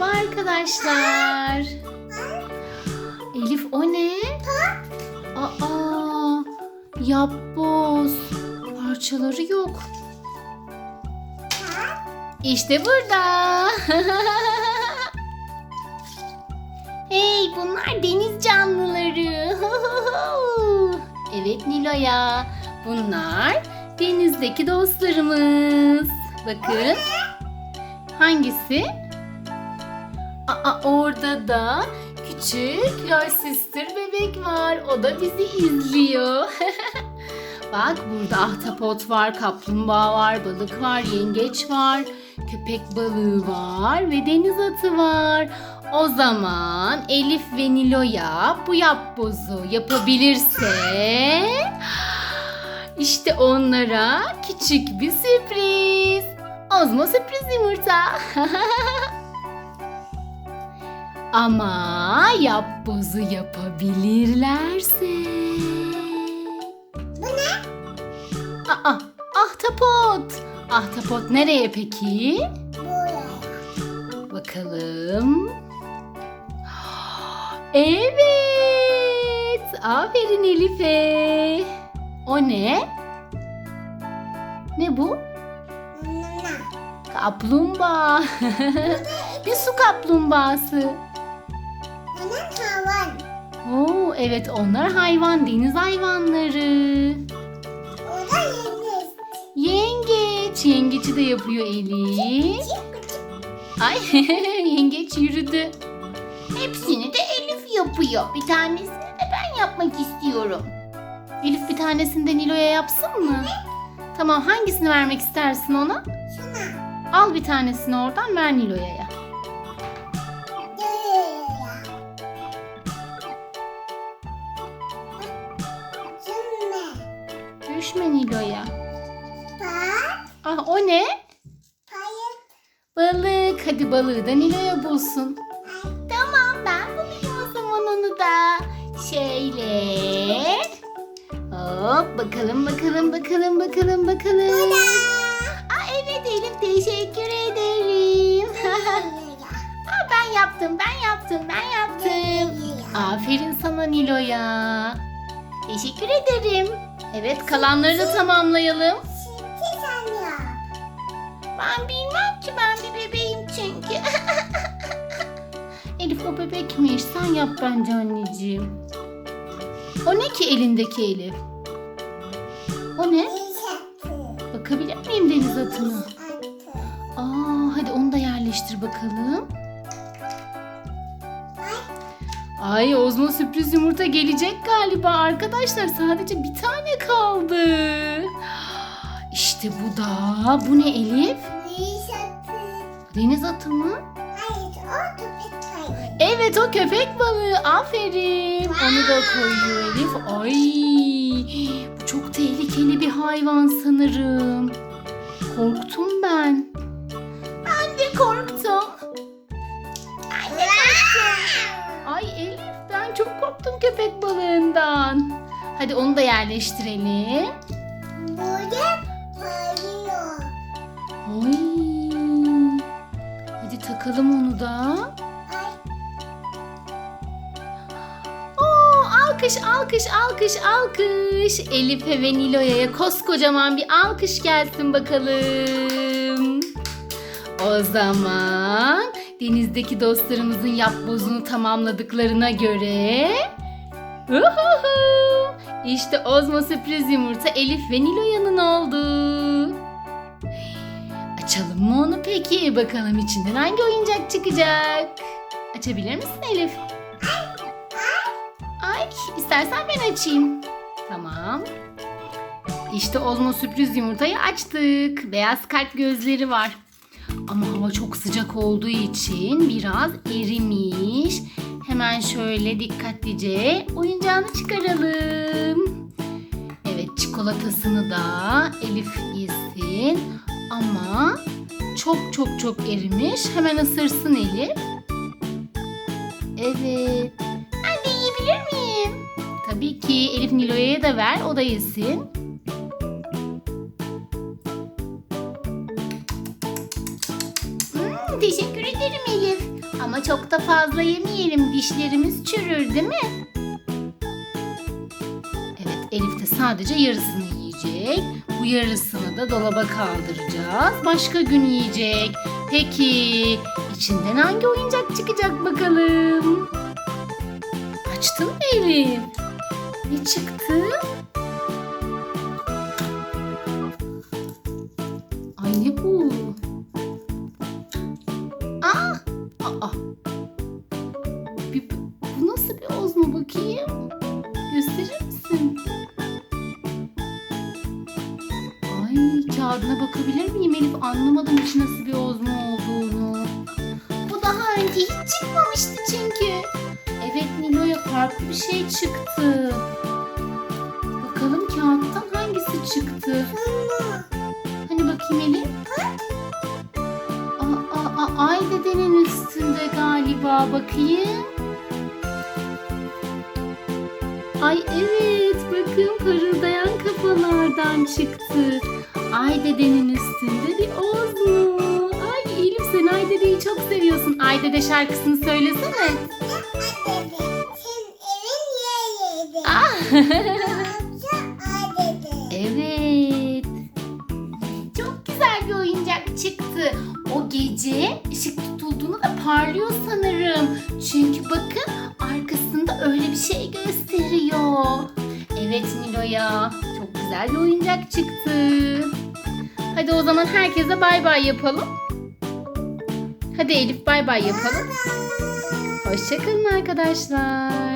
Merhaba arkadaşlar. Elif o ne? Aa, yapboz. Parçaları yok. İşte burada. hey bunlar deniz canlıları. evet Nilo'ya. Bunlar denizdeki dostlarımız. Bakın. Hangisi? Aa, orada da küçük Lol Sister bebek var. O da bizi izliyor. Bak burada ahtapot var, kaplumbağa var, balık var, yengeç var, köpek balığı var ve deniz atı var. O zaman Elif ve Nilo'ya bu yapbozu yapabilirse işte onlara küçük bir sürpriz. Ozmo sürpriz yumurta. Ama yapbozu yapabilirlerse. Bu ne? Aa, ahtapot. Ahtapot nereye peki? Buraya. Bakalım. Evet. Aferin Elif'e. O ne? Ne bu? Kaplumbağa. Bir su kaplumbağası. Nana tavan. Oo, evet onlar hayvan, deniz hayvanları. O da yeniz. Yengeç. Yengeci de yapıyor Elif. Ay yengeç yürüdü. Hepsini de Elif yapıyor. Bir tanesini de ben yapmak istiyorum. Elif bir tanesini de Nilo'ya yapsın mı? Tamam hangisini vermek istersin ona? Şuna. Al bir tanesini oradan ver Nilo'ya. Düşme Nilo'ya. Bak. Ah o ne? Payet. Balık. Hadi balığı da Nilo'ya bulsun. Tamam ben bulayım o zaman onu da. Şöyle. Hop bakalım bakalım bakalım bakalım bakalım. Aa, evet Elif teşekkür ederim. Aa, ben yaptım ben yaptım ben yaptım. Aferin sana Nilo'ya. Teşekkür ederim. Evet kalanları da tamamlayalım. Şimdi sen yap. Ben bilmem ki ben bir bebeğim çünkü. Elif o bebekmiş. Sen yap bence anneciğim. O ne ki elindeki Elif? O ne? Bakabilir miyim deniz atına? Atı. Aa, hadi onu da yerleştir bakalım. Ay Ozmo sürpriz yumurta gelecek galiba arkadaşlar. Sadece bir tane kaldı. İşte bu da. Bu ne Elif? Teşekkür. Deniz atı mı? Hayır o köpek hayır. Evet o köpek balığı. Aferin. Onu da koyuyor Elif. Ay bu çok tehlikeli bir hayvan sanırım. Korktum ben. Ben de korktum. Ben de korktum. Ay Elif ben çok korktum köpek balığından. Hadi onu da yerleştirelim. Burada parlıyor. Ay. Hadi takalım onu da. Alkış alkış alkış alkış. Elif'e ve Nilo'ya koskocaman bir alkış gelsin bakalım. O zaman denizdeki dostlarımızın yapbozunu tamamladıklarına göre Uhuhu! İşte Ozmo sürpriz yumurta Elif ve Nilo'yanın oldu. Açalım mı onu peki? Bakalım içinden hangi oyuncak çıkacak? Açabilir misin Elif? Ay istersen ben açayım. Tamam. İşte Ozmo sürpriz yumurtayı açtık. Beyaz kalp gözleri var. Ama hava çok sıcak olduğu için biraz erimiş. Hemen şöyle dikkatlice oyuncağını çıkaralım. Evet çikolatasını da Elif yesin. Ama çok çok çok erimiş. Hemen ısırsın Elif. Evet. Ben de yiyebilir miyim? Tabii ki Elif Nilo'ya da ver. O da yesin. Teşekkür ederim Elif. Ama çok da fazla yemeyelim. Dişlerimiz çürür değil mi? Evet Elif de sadece yarısını yiyecek. Bu yarısını da dolaba kaldıracağız. Başka gün yiyecek. Peki içinden hangi oyuncak çıkacak bakalım? Açtın mı Elif? Ne çıktı? Nasıl bir ozma bakayım? Gösterir misin? Ay kağıdına bakabilir miyim Elif? Anlamadım hiç nasıl bir ozma olduğunu. Bu daha önce hiç çıkmamıştı çünkü. Evet Nilo'ya farklı bir şey çıktı. Bakalım kağıttan hangisi çıktı? Mama. Hani bakayım Elif? Aa, aa, ay dedenin üstünde galiba bakayım. Ay evet bakın parıldayan kafalardan çıktı. Ay dedenin üstünde bir ozmu. Ay Elif sen Ay dedeyi çok seviyorsun. Ay dede şarkısını söylesene. Ah. Evet. Çok güzel bir oyuncak çıktı. O gece ışık tutulduğunda da parlıyor sanırım. Çünkü bakın arkasında öyle bir şey gösteriyor. Evet Nilo'ya. Çok güzel bir oyuncak çıktı. Hadi o zaman herkese bay bay yapalım. Hadi Elif bay bay yapalım. Hoşçakalın arkadaşlar.